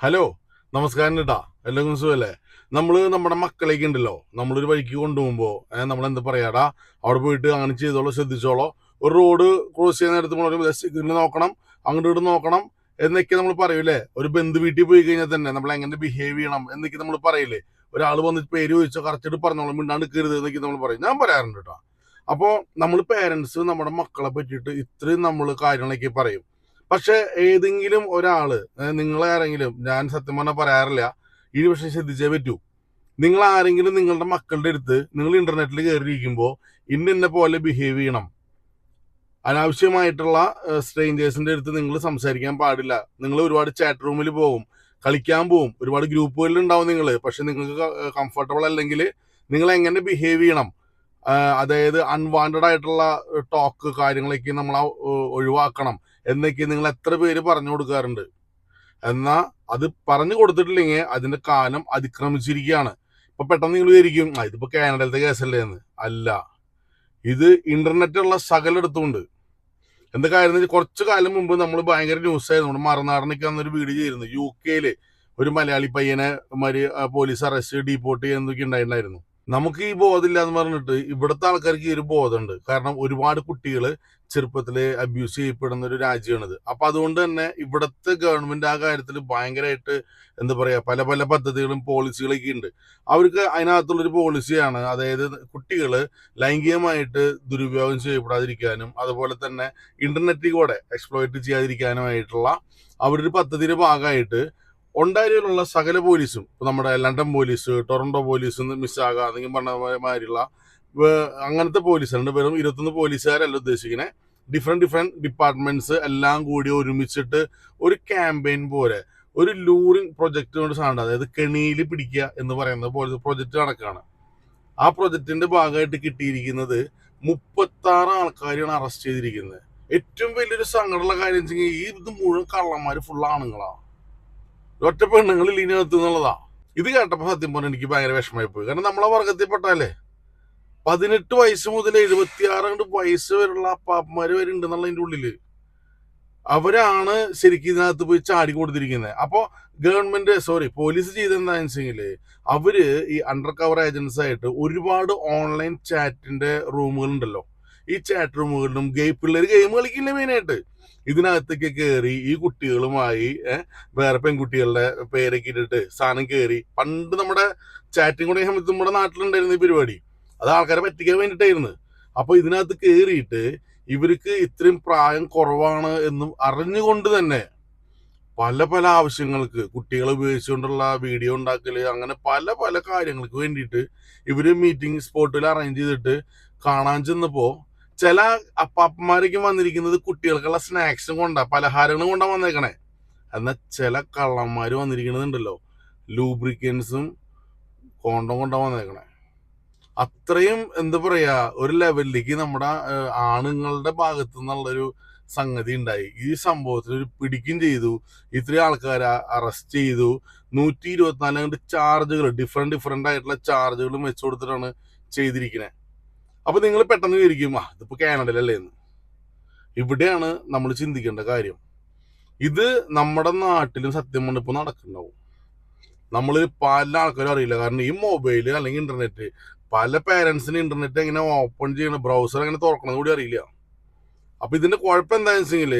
Hello നമസ്കാരം കേട്ടാ എല്ലാവർക്കും സുഖല്ലേ? നമ്മൾ നമ്മുടെ മക്കളേക്ക് ഉണ്ടല്ലോ നമ്മളൊരു വഴിക്ക് കൊണ്ടുപോകുമ്പോ നമ്മൾ എന്താ പറയാടാ അവിടെ പോയിട്ട് അങ്ങനെ ചെയ്തോളോ ശ്രദ്ധിച്ചോളോ. ഒരു റോഡ് ക്രോസ് ചെയ്യുന്ന നേരത്ത് നമ്മൾ സിഗ്നൽ നോക്കണം അങ്ങോട്ട് ഇവിടെ നോക്കണം എന്നൊക്കെ നമ്മൾ പറയൂലേ ഒരു ബന്ധു വീട്ടിൽ പോയി കഴിഞ്ഞാൽ തന്നെ നമ്മൾ എങ്ങനെ ബിഹേവ് ചെയ്യണം എന്നൊക്കെ നമ്മൾ പറയില്ലേ? ഒരാൾ വന്നിട്ട് പേര് ചോദിച്ചോ കറച്ചിട്ട് പറഞ്ഞോളൂ മിണ്ടാണ്ട് എന്നൊക്കെ നമ്മൾ പറയും. ഞാൻ പറയാറുണ്ട് കേട്ടോ അപ്പോൾ നമ്മൾ പേരൻസ് നമ്മുടെ മക്കളെ പറ്റിയിട്ട് ഇത്രയും നമ്മൾ കാര്യങ്ങളൊക്കെ പറയും. പക്ഷെ ഏതെങ്കിലും ഒരാൾ നിങ്ങളെ ആരെങ്കിലും ഞാൻ സത്യം പറഞ്ഞാൽ പറയാറില്ല ഈ പക്ഷെ ശ്രദ്ധിച്ചേ പറ്റൂ. നിങ്ങൾ ആരെങ്കിലും നിങ്ങളുടെ മക്കളുടെ അടുത്ത് നിങ്ങൾ ഇന്റർനെറ്റിൽ കയറിയിരിക്കുമ്പോൾ ഇന്ന ഇന്ന പോലെ ബിഹേവ് ചെയ്യണം. അനാവശ്യമായിട്ടുള്ള സ്ട്രേഞ്ചേഴ്സിന്റെ അടുത്ത് നിങ്ങൾ സംസാരിക്കാൻ പാടില്ല. നിങ്ങൾ ഒരുപാട് ചാറ്റ് റൂമിൽ പോകും കളിക്കാൻ പോകും ഒരുപാട് ഗ്രൂപ്പുകളിൽ ഉണ്ടാവും നിങ്ങൾ പക്ഷെ നിങ്ങൾക്ക് കംഫർട്ടബിൾ അല്ലെങ്കിൽ നിങ്ങൾ എങ്ങനെ ബിഹേവ് ചെയ്യണം? അതായത് അൺവാണ്ടഡ് ആയിട്ടുള്ള ടോക്ക് കാര്യങ്ങളൊക്കെ നമ്മൾ ഒഴിവാക്കണം. എന്നൊക്കെ നിങ്ങൾ എത്ര പേര് പറഞ്ഞു കൊടുക്കാറുണ്ട്. എന്നാ അത് പറഞ്ഞു കൊടുത്തിട്ടില്ലെങ്കിൽ അതിന്റെ കാലം അതിക്രമിച്ചിരിക്കുകയാണ്. ഇപ്പൊ പെട്ടെന്ന് നിങ്ങൾ വിചാരിക്കും "ആ, ഇതിപ്പോ കാനഡയിലത്തെ കേസല്ലേ എന്ന്. അല്ല. ഇത് ഇന്റർനെറ്റുള്ള സകലെടുത്തുകൊണ്ട്. എന്താ കാര്യം കുറച്ച് കാലം മുമ്പ് നമ്മൾ ഭയങ്കര ന്യൂസ് ആയിരുന്നു. നമ്മുടെ മറുനാടനൊക്കെ അന്നൊരു വീഡിയോ ചെയ്തിരുന്നു. യു കെയിൽ ഒരു മലയാളി പയ്യനെ മാതിരി പോലീസ് അറസ്റ്റ് ഡീപ്പോർട്ട് ചെയ്യുന്നതൊക്കെ ഉണ്ടായിട്ടുണ്ടായിരുന്നു. നമുക്ക് ഈ ബോധമില്ല എന്ന് പറഞ്ഞിട്ട് ഇവിടുത്തെ ആൾക്കാർക്ക് ഈ ഒരു ബോധമുണ്ട്. കാരണം ഒരുപാട് കുട്ടികൾ ചെറുപ്പത്തിൽ അബ്യൂസ് ചെയ്യപ്പെടുന്ന ഒരു രാജ്യമാണിത്. അപ്പൊ അതുകൊണ്ട് തന്നെ ഇവിടുത്തെ ഗവൺമെന്റ് ആ കാര്യത്തിൽ ഭയങ്കരമായിട്ട് എന്താ പറയാ പല പല പദ്ധതികളും പോളിസികളൊക്കെ ഉണ്ട്. അവർക്ക് അതിനകത്തുള്ളൊരു പോളിസിയാണ് അതായത് കുട്ടികൾ ലൈംഗികമായിട്ട് ദുരുപയോഗം ചെയ്യപ്പെടാതിരിക്കാനും അതുപോലെ തന്നെ ഇന്റർനെറ്റിൽ കൂടെ എക്സ്പ്ലോയിറ്റ് ചെയ്യാതിരിക്കാനുമായിട്ടുള്ള അവരുടെ പദ്ധതിയുടെ ഭാഗമായിട്ട് ഒണ്ടാരിയിലുള്ള സകല പോലീസും നമ്മുടെ ലണ്ടൻ പോലീസ് ടൊറന്റോ പോലീസ് മിസ്സാക അല്ലെങ്കിൽ പറഞ്ഞ അങ്ങനത്തെ പോലീസുണ്ട് വെറും ഇരുപത്തൊന്ന് പോലീസുകാരല്ല ഉദ്ദേശിക്കുന്നത് ഡിഫറെന്റ് ഡിഫറെന്റ് ഡിപ്പാർട്ട്മെന്റ്സ് എല്ലാം കൂടി ഒരുമിച്ചിട്ട് ഒരു ക്യാമ്പയിൻ പോലെ ഒരു ലൂറിംഗ് പ്രൊജക്ട് കൊണ്ട് സാധനം അതായത് കെണിയിൽ പിടിക്കുക എന്ന് പറയുന്ന പോലെ പ്രൊജക്ട് നടക്കുകയാണ് ആ പ്രൊജക്ടിന്റെ ഭാഗമായിട്ട് കിട്ടിയിരിക്കുന്നത് മുപ്പത്തി ആറ് ആൾക്കാരെയാണ് അറസ്റ്റ് ചെയ്തിരിക്കുന്നത്. ഏറ്റവും വലിയൊരു സങ്കടമുള്ള കാര്യം വെച്ചെങ്കിൽ ഈ ഇത് മുഴുവൻ കള്ളന്മാർ ഫുൾ ആണുങ്ങളാ. ഒറ്റ പെണ്ണുങ്ങളിൽ ഇതിനകത്ത് എത്തുന്നുള്ളതാ ഇത് കേട്ടപ്പോൾ സത്യം പറഞ്ഞാൽ എനിക്ക് ഭയങ്കര വിഷമമായി പോയി. കാരണം നമ്മളെ വർഗത്തിൽപ്പെട്ടാലേ പതിനെട്ട് വയസ്സ് മുതൽ എഴുപത്തിയാറ് കണ്ട് വയസ്സ് വരെയുള്ള അപ്പാപ്പന്മാര് വരെ ഉണ്ടെന്നുള്ള അതിന്റെ ഉള്ളിൽ. അവരാണ് ശരിക്കും ഇതിനകത്ത് പോയി ചാടി കൊടുത്തിരിക്കുന്നത് അപ്പോൾ ഗവൺമെന്റ് സോറി പോലീസ് ചെയ്തെന്താണെന്ന് വെച്ചെങ്കിൽ അവർ ഈ അണ്ടർ കവർ ഏജൻസ് ആയിട്ട് ഒരുപാട് ഓൺലൈൻ ചാറ്റിന്റെ റൂമുകൾ ഉണ്ടല്ലോ ഈ ചാറ്റ് റൂമുകളിലും ഗെയിം പിള്ളേർ ഗെയിം കളിക്കില്ല മെയിനായിട്ട് ഇതിനകത്തേക്ക് കയറി ഈ കുട്ടികളുമായി വേറെ പെൺകുട്ടികളുടെ പേരൊക്കെ ഇട്ടിട്ട് സാധനം കയറി പണ്ട് നമ്മുടെ ചാറ്റിംഗ് കൂടെ സമയത്ത് നമ്മുടെ നാട്ടിലുണ്ടായിരുന്നു ഈ പരിപാടി. അത് ആൾക്കാരെ പറ്റിക്കാൻ വേണ്ടിയിട്ടായിരുന്നു. അപ്പൊ ഇതിനകത്ത് കയറിയിട്ട് ഇവർക്ക് ഇത്രയും പ്രായം കുറവാണ് എന്നും അറിഞ്ഞുകൊണ്ട് തന്നെ പല പല ആവശ്യങ്ങൾക്ക് കുട്ടികളെ ഉപയോഗിച്ചുകൊണ്ടുള്ള വീഡിയോ ഉണ്ടാക്കൽ അങ്ങനെ പല പല കാര്യങ്ങൾക്ക് വേണ്ടിയിട്ട് ഇവർ മീറ്റിംഗ് സ്പോട്ടിൽ അറേഞ്ച് ചെയ്തിട്ട് കാണാൻ ചെന്നപ്പോ ചില അപ്പാപ്പന്മാരേക്കും വന്നിരിക്കുന്നത് കുട്ടികൾക്കുള്ള സ്നാക്സും കൊണ്ടാ പലഹാരങ്ങളും കൊണ്ടാ വന്നേക്കണേ. എന്നാൽ ചില കള്ളന്മാര് വന്നിരിക്കുന്നതുണ്ടല്ലോ ലൂബ്രിക്കൻസും കോണ്ടം കൊണ്ടാ വന്നേക്കണേ. അത്രയും എന്താ പറയാ ഒരു ലെവലിലേക്ക് നമ്മുടെ ആണുങ്ങളുടെ ഭാഗത്തു നിന്നുള്ളൊരു സംഗതി ഉണ്ടായി. ഈ സംഭവത്തിൽ ഒരു പിടിക്കും ചെയ്തു. ഇത്രയും ആൾക്കാരെ അറസ്റ്റ് ചെയ്തു. നൂറ്റി ഇരുപത്തിനാല് ചാർജുകൾ ഡിഫറെന്റ് ഡിഫറെന്റ് ആയിട്ടുള്ള ചാർജുകളും വെച്ചു കൊടുത്തിട്ടാണ് ചെയ്തിരിക്കുന്നത് അപ്പൊ നിങ്ങൾ പെട്ടെന്ന് വിചാരിക്കും ആ ഇതിപ്പോ കാനഡയിലല്ലേ എന്ന്. ഇവിടെയാണ് നമ്മൾ ചിന്തിക്കേണ്ട കാര്യം. ഇത് നമ്മുടെ നാട്ടിലും സത്യം കൊണ്ട് ഇപ്പൊ നടക്കുന്നുണ്ടാവും. നമ്മൾ പല ആൾക്കാരും അറിയില്ല. കാരണം ഈ മൊബൈൽ അല്ലെങ്കിൽ ഇന്റർനെറ്റ് പല പേരൻസിന് ഇന്റർനെറ്റ് എങ്ങനെ ഓപ്പൺ ചെയ്യണം ബ്രൗസർ എങ്ങനെ തുറക്കണം കൂടി അറിയില്ല. അപ്പൊ ഇതിന്റെ കുഴപ്പം എന്താണെന്ന് വെച്ചെങ്കിൽ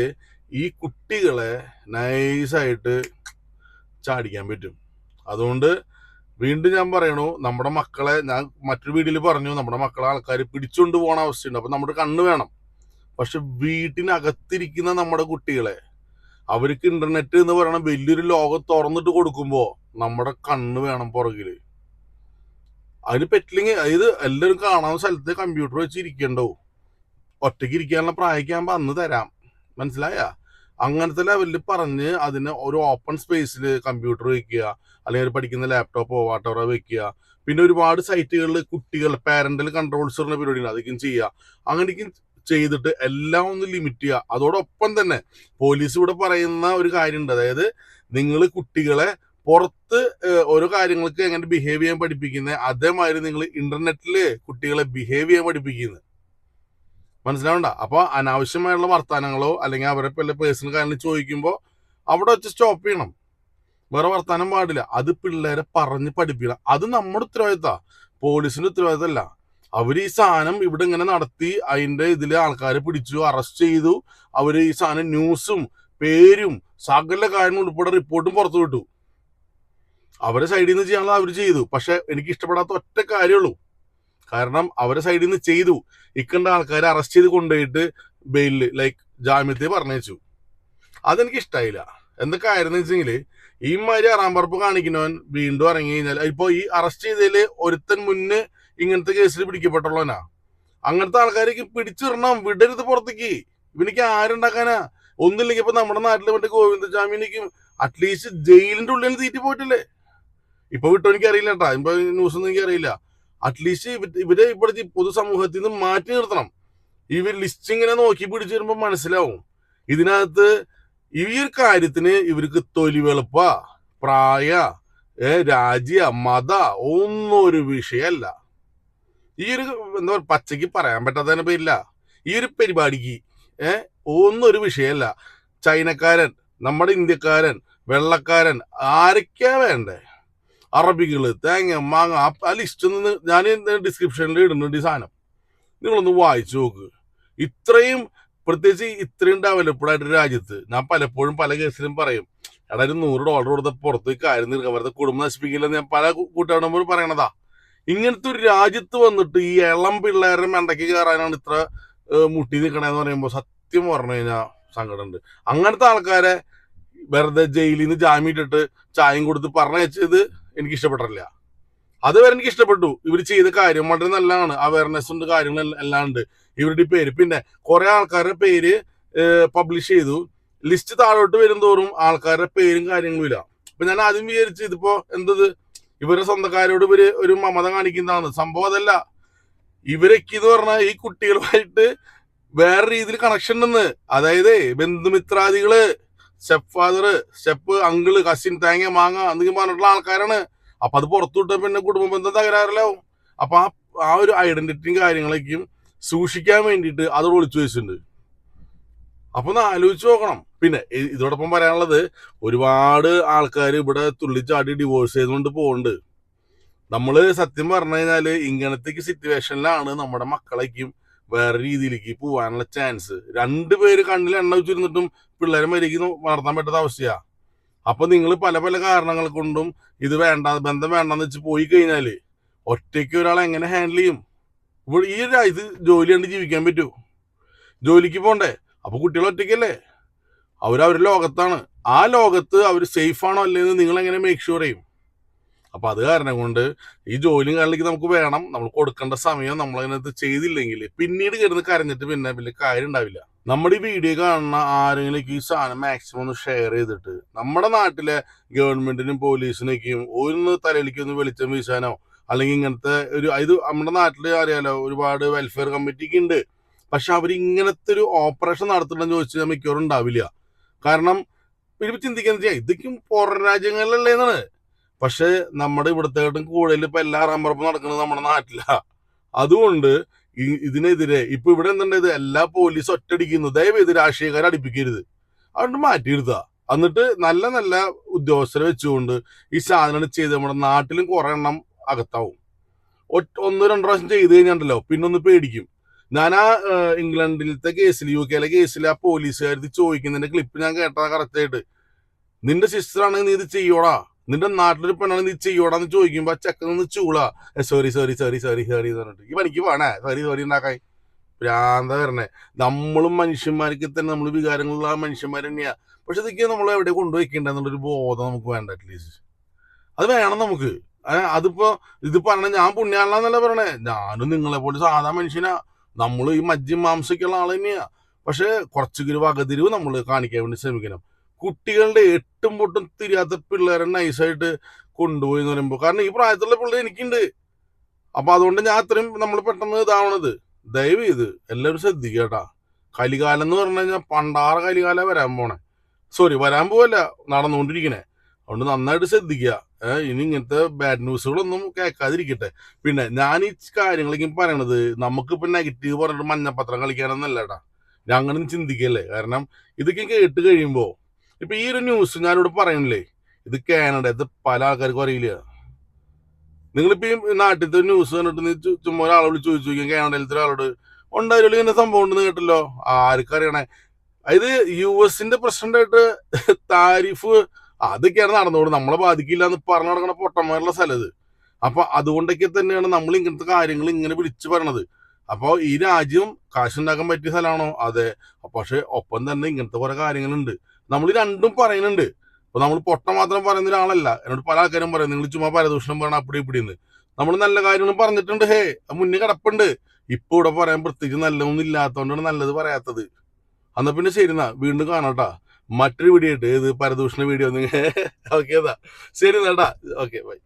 ഈ കുട്ടികളെ നൈസായിട്ട് ചാടിക്കാൻ പറ്റും. അതുകൊണ്ട് വീണ്ടും ഞാൻ പറയണു നമ്മുടെ മക്കളെ ഞാൻ മറ്റൊരു വീട്ടിൽ പറഞ്ഞു നമ്മുടെ മക്കളെ ആൾക്കാർ പിടിച്ചുകൊണ്ട് പോകുന്ന അവസ്ഥയുണ്ട്. അപ്പൊ നമ്മുടെ കണ്ണ് വേണം. പക്ഷെ വീട്ടിനകത്തിരിക്കുന്ന നമ്മുടെ കുട്ടികളെ അവർക്ക് ഇന്റർനെറ്റ് എന്ന് പറയുന്ന വലിയൊരു ലോകം തുറന്നിട്ട് കൊടുക്കുമ്പോ നമ്മുടെ കണ്ണ് വേണം പുറകിൽ അതിന് പെറ്റില്ലെങ്കിൽ അതായത് എല്ലാവരും കാണാവുന്ന സ്ഥലത്ത് കമ്പ്യൂട്ടർ വെച്ച് ഇരിക്കണ്ടോ ഒറ്റയ്ക്ക് ഇരിക്കാനുള്ള പ്രായക്കാകുമ്പോ അന്ന് തരാം. മനസ്സിലായ? അങ്ങനത്തെ ലെവലിൽ പറഞ്ഞ് അതിന് ഒരു ഓപ്പൺ സ്പേസിൽ കമ്പ്യൂട്ടർ വെക്കുക അല്ലെങ്കിൽ പഠിക്കുന്ന ലാപ്ടോപ്പോ വാട്ടോറോ വെക്കുക. പിന്നെ ഒരുപാട് സൈറ്റുകളിൽ കുട്ടികൾ പാരന്റൽ കൺട്രോൾസ് പറഞ്ഞ പരിപാടിയാണ് അതൊക്കെയും ചെയ്യുക. അങ്ങനെയൊക്കെ ചെയ്തിട്ട് എല്ലാം ഒന്ന് ലിമിറ്റ് ചെയ്യുക. അതോടൊപ്പം തന്നെ പോലീസ് ഇവിടെ പറയുന്ന ഒരു കാര്യമുണ്ട് അതായത് നിങ്ങൾ കുട്ടികളെ പുറത്ത് ഓരോ കാര്യങ്ങൾക്ക് എങ്ങനെ ബിഹേവ് ചെയ്യാൻ പഠിപ്പിക്കുന്നത് അതേമാതിരി നിങ്ങൾ ഇന്റർനെറ്റിൽ കുട്ടികളെ ബിഹേവ് ചെയ്യാൻ പഠിപ്പിക്കുന്നത് മനസ്സിലാവണ്ട. അപ്പൊ അനാവശ്യമായുള്ള വർത്തമാനങ്ങളോ അല്ലെങ്കിൽ അവരെ പല പേഴ്സണൽ കാര്യങ്ങൾ ചോദിക്കുമ്പോൾ അവിടെ വെച്ച് സ്റ്റോപ്പ് ചെയ്യണം. വേറെ വർത്തമാനം പാടില്ല. അത് പിള്ളേരെ പറഞ്ഞ് പഠിപ്പിക്കണം. അത് നമ്മുടെ ഉത്തരവാദിത്ത പോലീസിന്റെ ഉത്തരവാദിത്തമല്ല. അവർ ഈ സാധനം ഇവിടെ ഇങ്ങനെ നടത്തി അതിന്റെ ഇതിൽ ആൾക്കാരെ പിടിച്ചു അറസ്റ്റ് ചെയ്തു. അവർ ഈ സാധനം ന്യൂസും പേരും സകല കാര്യങ്ങളും ഉൾപ്പെടെ റിപ്പോർട്ടും പുറത്തു വിട്ടു അവരെ സൈഡിൽ നിന്ന് ചെയ്യാനുള്ളത് അവർ ചെയ്തു. പക്ഷെ എനിക്ക് ഇഷ്ടപ്പെടാത്ത ഒറ്റ കാര്യമുള്ളൂ കാരണം അവരെ സൈഡിൽ നിന്ന് ചെയ്തു. ഇക്കണ്ട ആൾക്കാരെ അറസ്റ്റ് ചെയ്ത് കൊണ്ടുപോയിട്ട് ബെയിലിൽ ലൈക്ക് ജാമ്യത്തെ പറഞ്ഞു അതെനിക്ക് ഇഷ്ടമായില്ല എന്തൊക്കെ ആയിരുന്നു വെച്ചെങ്കിൽ ഈ മാതിരി അറാമ്പറപ്പ് കാണിക്കുന്നവൻ വീണ്ടും ഇറങ്ങി കഴിഞ്ഞാൽ ഇപ്പൊ ഈ അറസ്റ്റ് ചെയ്തതിൽ ഒരുത്തൻ മുന്നേ ഇങ്ങനത്തെ കേസിൽ പിടിക്കപ്പെട്ടുള്ളവനാ അങ്ങനത്തെ ആൾക്കാരേക്ക് പിടിച്ചിടണം. വിടരുത് പുറത്തേക്ക്. ഇവനിക്ക് ആരുണ്ടാക്കാനാ? ഒന്നില്ലെങ്കിൽ ഇപ്പൊ നമ്മുടെ നാട്ടിൽ മറ്റേ ഗോവിന്ദജാമീനിക്കും അറ്റ്ലീസ്റ്റ് ജയിലിന്റെ ഉള്ളിൽ തീറ്റി പോയിട്ടില്ലേ ഇപ്പൊ വിട്ടോ എനിക്ക് അറിയില്ല കേട്ടാ ഇപ്പൊ ന്യൂസ് ഒന്നും എനിക്ക് അറിയില്ല അറ്റ്ലീസ്റ്റ് ഇവരെ ഇപ്പോഴത്തെ പൊതുസമൂഹത്തിൽ നിന്ന് മാറ്റി നിർത്തണം. ഇവർ ലിസ്റ്റ് ഇങ്ങനെ നോക്കി പിടിച്ചു വരുമ്പോൾ മനസ്സിലാവും. ഇതിനകത്ത് ഈ ഒരു കാര്യത്തിന് ഇവർക്ക് തൊലി വെളുപ്പ പ്രായ രാജ്യ മത ഒന്നും ഒരു വിഷയമല്ല ഈ ഒരു എന്താ പറയുക പച്ചയ്ക്ക് പറയാൻ പറ്റാത്തതിനെ പേരില്ല. ഈ ഒരു പരിപാടിക്ക് ഏ ഒന്നും ഒരു വിഷയമല്ല ചൈനക്കാരൻ നമ്മുടെ ഇന്ത്യക്കാരൻ വെള്ളക്കാരൻ ആരൊക്കെയാ വേണ്ടേ? അറബികൾ തേങ്ങ മാങ്ങ ആ- ലിസ്റ്റ് ഒന്ന് ഞാൻ ഡിസ്ക്രിപ്ഷനിൽ ഇടുന്നുണ്ട് ഈ സാധനം. നിങ്ങളൊന്ന് വായിച്ചു നോക്ക്. ഇത്രയും പ്രത്യേകിച്ച് ഇത്രയും ഡെവലപ്ഡ് ആയിട്ട് രാജ്യത്ത് ഞാൻ പലപ്പോഴും പല കേസിലും പറയും എടാ ഒരു നൂറ് ഡോളർ കൊടുത്ത പുറത്ത് കാര്യം നിൽക്കാൻ വെറുതെ കുടുംബം നശിപ്പിക്കില്ലെന്ന് ഞാൻ പല കൂട്ടുകാരോട് പറയണതാ. ഇങ്ങനത്തെ ഒരു രാജ്യത്ത് വന്നിട്ട് ഈ ഇളം പിള്ളേരെ മണ്ടയ്ക്ക് കയറാനാണ് ഇത്ര മുട്ടി നിൽക്കണേന്ന് പറയുമ്പോൾ സത്യം പറഞ്ഞു കഴിഞ്ഞാൽ സങ്കടമുണ്ട്. അങ്ങനത്തെ ആൾക്കാരെ വെറുതെ ജയിലിൽ നിന്ന് ജാമ്യം ഇട്ടിട്ട് ചായം കൊടുത്ത് പറഞ്ഞയച്ചത് എനിക്ക് ഇഷ്ടപ്പെട്ടില്ല അതുവരെ എനിക്ക് ഇഷ്ടപ്പെട്ടു ഇവർ ചെയ്ത കാര്യം വളരെ നല്ലതാണ്. അവയർനെസ് ഉണ്ട് കാര്യങ്ങൾ എല്ലാം ഉണ്ട്. ഇവരുടെ പേര്. പിന്നെ കുറെ ആൾക്കാരുടെ പേര് പബ്ലിഷ് ചെയ്തു. ലിസ്റ്റ് താഴോട്ട് വരും തോറും ആൾക്കാരുടെ പേരും കാര്യങ്ങളും ഇല്ല. അപ്പൊ ഞാൻ ആദ്യം വിചാരിച്ചു ഇതിപ്പോ എന്തത്? ഇവരുടെ സ്വന്തക്കാരോട് ഇവർ ഒരു മമത കാണിക്കുന്നതാണ്. സംഭവം അതല്ല. ഇവരൊക്കെ എന്ന് പറഞ്ഞാൽ ഈ കുട്ടികളുമായിട്ട് വേറെ രീതിയിൽ കണക്ഷൻ ഉണ്ടെന്ന്. അതായത് ബന്ധുമിത്രാദികൾ step father step uncle cousin തേങ്ങ മാങ്ങ എന്തെങ്കിലും പറഞ്ഞിട്ടുള്ള ആൾക്കാരാണ്. അപ്പൊ അത് പുറത്തുവിട്ട പിന്നെ കുടുംബ ബന്ധം തകരാറിലാവും. അപ്പൊ ആ ആ ഒരു ഐഡന്റിറ്റിയും കാര്യങ്ങളൊക്കെയും സൂക്ഷിക്കാൻ വേണ്ടിയിട്ട് അത് ഒളിച്ചു വെച്ചിട്ടുണ്ട്. അപ്പൊ ഒന്ന് ആലോചിച്ച് നോക്കണം. പിന്നെ ഇതോടൊപ്പം പറയാനുള്ളത് ഒരുപാട് ആൾക്കാർ ഇവിടെ തുള്ളിച്ചാടി ഡിവോഴ്സ് ചെയ്തുകൊണ്ട് പോകുന്നുണ്ട് നമ്മൾ സത്യം പറഞ്ഞു കഴിഞ്ഞാൽ ഇങ്ങനത്തേക്ക് സിറ്റുവേഷനിലാണ് നമ്മുടെ മക്കളേക്കും വേറെ രീതിയിലേക്ക് പോവാനുള്ള ചാൻസ് രണ്ടുപേര് കണ്ണിൽ എണ്ണ വെച്ചിരുന്നിട്ടും പിള്ളേരെ മരിക്കുന്ന വളർത്താൻ പറ്റാത്ത അവസ്ഥയാ. അപ്പൊ നിങ്ങൾ പല പല കാരണങ്ങൾ കൊണ്ടും ഇത് വേണ്ട ബന്ധം വേണ്ടെന്ന് വെച്ച് പോയി കഴിഞ്ഞാൽ ഒറ്റയ്ക്ക് ഒരാൾ എങ്ങനെ ഹാൻഡിൽ ചെയ്യും? ഇപ്പോൾ ഈ രാജ്യത്ത് ജോലി കണ്ട് ജീവിക്കാൻ പറ്റൂ. ജോലിക്ക് പോണ്ടേ? അപ്പൊ കുട്ടികൾ ഒറ്റയ്ക്കല്ലേ? അവരവരുടെ ലോകത്താണ്. ആ ലോകത്ത് അവർ സേഫ് ആണോ അല്ലേന്ന് നിങ്ങൾ എങ്ങനെ മേക്ക് ഷുവർ ചെയ്യും? അപ്പൊ അത് കാരണം കൊണ്ട് ഈ ജോലിയും കാര്യത്തിലേക്ക് നമുക്ക് വേണം. നമ്മൾ കൊടുക്കേണ്ട സമയം നമ്മൾ അതിനകത്ത് ചെയ്തില്ലെങ്കിൽ പിന്നീട് കിടന്ന് കരഞ്ഞിട്ട് പിന്നെ വലിയ കാര്യം ഉണ്ടാവില്ല. നമ്മുടെ ഈ വീഡിയോ കാണുന്ന ആരെങ്കിലും ഈ സാധനം മാക്സിമം ഒന്ന് ഷെയർ ചെയ്തിട്ട് നമ്മുടെ നാട്ടിലെ ഗവൺമെന്റിനും പോലീസിനൊക്കെയും ഒന്ന് തലയിലേക്ക് ഒന്ന് വെളിച്ചം വീശാനോ അല്ലെങ്കിൽ ഇങ്ങനത്തെ ഒരു ഇത് നമ്മുടെ നാട്ടിൽ അറിയാലോ ഒരുപാട് വെൽഫെയർ കമ്മിറ്റിക്ക് ഉണ്ട്. പക്ഷെ അവർ ഇങ്ങനത്തെ ഒരു ഓപ്പറേഷൻ നടത്തണമെന്ന് ചോദിച്ചാൽ മിക്കവാറും ഉണ്ടാവില്ല. കാരണം ഇവർ ചിന്തിക്കുന്നത് വെച്ചാൽ ഇതൊക്കെ പുറം രാജ്യങ്ങളിലല്ലേ എന്നാണ്. പക്ഷെ നമ്മുടെ ഇവിടത്തേട്ടും കൂടുതൽ ഇപ്പൊ എല്ലാ റമ്പറപ്പും നടക്കുന്നത് നമ്മുടെ നാട്ടിലാ. അതുകൊണ്ട് ഇതിനെതിരെ ഇപ്പൊ ഇവിടെ എന്തുണ്ടായത് എല്ലാ പോലീസും ഒറ്റടിക്കുന്നു ദയവേത് രാഷ്ട്രീയക്കാരെ അടുപ്പിക്കരുത്. അതുകൊണ്ട് മാറ്റിയെടുത്താ എന്നിട്ട് നല്ല നല്ല ഉദ്യോഗസ്ഥരെ വെച്ചുകൊണ്ട് ഈ സാധനങ്ങൾ ചെയ്ത് നമ്മുടെ നാട്ടിലും കുറെ എണ്ണം അകത്താവും. ഒന്ന് രണ്ടു പ്രാവശ്യം ചെയ്ത് കഴിഞ്ഞാണ്ടല്ലോ പിന്നെ ഒന്ന് പേടിക്കും. ഞാൻ ആ ഇംഗ്ലണ്ടിലത്തെ കേസിൽ യു കെയിലെ കേസിൽ ആ പോലീസുകാരത്തി ചോദിക്കുന്നതിന്റെ ക്ലിപ്പ് ഞാൻ കേട്ടതാ കറക്റ്റായിട്ട് നിന്റെ സിസ്റ്റർ ആണെങ്കിൽ നീ ഇത് ചെയ്യോടാ. നിന്റെ നാട്ടിലൊരു പെണ്ണാണ് നീ ചെയ്യൂടാന്ന് ചോദിക്കുമ്പോ ചെക്കൻ നിന്ന് ചൂളാ. Sorry sorry sorry sorry sorry എന്ന് പറഞ്ഞിട്ട്. ഈ പണിക്ക് വേണേ? സോറി സോറി ഉണ്ടാക്കായി ഭ്രാന്ത വരണേ. നമ്മളും മനുഷ്യന്മാർക്ക് തന്നെ നമ്മൾ വികാരങ്ങളുള്ള മനുഷ്യന്മാർ തന്നെയാ. പക്ഷെ ഇതൊക്കെ നമ്മൾ എവിടെ കൊണ്ടുപോയിക്കണ്ടെന്നുള്ളൊരു ബോധം നമുക്ക് വേണ്ട അറ്റ്ലീസ്റ്റ് അത് വേണം നമുക്ക്. അതിപ്പോ ഇത് പറഞ്ഞ ഞാൻ പുണ്യാളാന്നല്ല പറഞ്ഞേ ഞാനും നിങ്ങളെ പോലെ സാധാ മനുഷ്യനാ. നമ്മൾ ഈ മജ്ജി മാംസക്കുള്ള ആൾ തന്നെയാ. പക്ഷെ കുറച്ചൊരു വകതിരിവ് നമ്മൾ കാണിക്കാൻ വേണ്ടി ശ്രമിക്കണം. കുട്ടികളുടെ എട്ടും പൊട്ടും തിരിയാത്ത പിള്ളേരെ നൈസായിട്ട് കൊണ്ടുപോയി എന്ന് പറയുമ്പോൾ കാരണം ഈ പ്രായത്തിലുള്ള പിള്ളേർ എനിക്കുണ്ട്. അപ്പൊ അതുകൊണ്ട് ഞാൻ അത്രയും നമ്മൾ പെട്ടെന്ന് ഇതാവണത്. ദയവ് ചെയ്ത് എല്ലാവരും ശ്രദ്ധിക്കട്ടാ കലികാലം എന്ന് പറഞ്ഞു കഴിഞ്ഞാൽ പണ്ടാറ് കലികാല വരാൻ പോണേ. സോറി വരാൻ പോവല്ല. നടന്നുകൊണ്ടിരിക്കണേ അതുകൊണ്ട് നന്നായിട്ട് ശ്രദ്ധിക്കുക. ഇനി ഇങ്ങനത്തെ ബാഡ് ന്യൂസുകളൊന്നും കേൾക്കാതിരിക്കട്ടെ. പിന്നെ ഞാൻ ഈ കാര്യങ്ങളൊക്കെ പറയണത് നമുക്കിപ്പോ നെഗറ്റീവ് പറഞ്ഞിട്ട് മഞ്ഞപ്പത്രം കളിക്കാനൊന്നല്ല കേട്ടാ. ഞാൻ അങ്ങനെ ചിന്തിക്കല്ലേ? കാരണം ഇതൊക്കെ കേട്ട് കഴിയുമ്പോ ഇപ്പൊ ഈ ഒരു ന്യൂസ് ഞാനിവിടെ പറയണില്ലേ ഇത് കാനഡ ഇത് പല ആൾക്കാർക്കും അറിയില്ല. നിങ്ങളിപ്പോ ഈ നാട്ടിലത്തെ ന്യൂസ് കണ്ടിട്ട് നീ ചുമ്മാ ഒരാളെ വിളിച്ച് ചോദിച്ചു നോക്കിയാൽ കാനഡയിലത്തെ ഒരാളോട് ഉണ്ടായാലും ഇങ്ങനെ സംഭവം ഉണ്ടെന്ന് കേട്ടല്ലോ? ആർക്കറിയണേ അതായത് യു എസിന്റെ പ്രസിഡന്റായിട്ട് താരിഫ് അതൊക്കെയാണ് നടന്നോട് നമ്മളെ ബാധിക്കില്ല എന്ന് പറഞ്ഞു നടക്കണ പൊട്ടന്മാരുള്ള സ്ഥലത്. അപ്പൊ അതുകൊണ്ടൊക്കെ തന്നെയാണ് നമ്മൾ ഇങ്ങനത്തെ കാര്യങ്ങൾ ഇങ്ങനെ വിളിച്ചു പറയണത്. അപ്പോൾ ഈ രാജ്യം കാശുണ്ടാക്കാൻ പറ്റിയ സ്ഥലമാണോ അതെ. പക്ഷെ ഒപ്പം തന്നെ ഇങ്ങനത്തെ കുറെ കാര്യങ്ങളുണ്ട്. നമ്മൾ രണ്ടും പറയുന്നുണ്ട്. അപ്പൊ നമ്മൾ പൊട്ട മാത്രം പറയുന്ന ഒരാളല്ല എന്നോട് പല ആൾക്കാരും പറയും നിങ്ങൾ ചുമ്മാ പരദൂഷണം പറയണം അപ്പടി ഇപ്പിടിന്ന്. നമ്മൾ നല്ല കാര്യങ്ങളും പറഞ്ഞിട്ടുണ്ട് ഹേ മുന്നേ കിടപ്പുണ്ട്. ഇപ്പൊ ഇവിടെ പറയാൻ പ്രത്യേകിച്ച് നല്ലതൊന്നും ഇല്ലാത്തതുകൊണ്ടാണ് നല്ലത് പറയാത്തത്. എന്നാ പിന്നെ ശരി എന്നാ. വീണ്ടും കാണാട്ടാ. മറ്റൊരു വീഡിയോ ആയിട്ട് ഏത് പരദൂഷണ വീഡിയോ ഓക്കെ ശരി എന്നാട്ടാ ഓക്കെ ബൈ.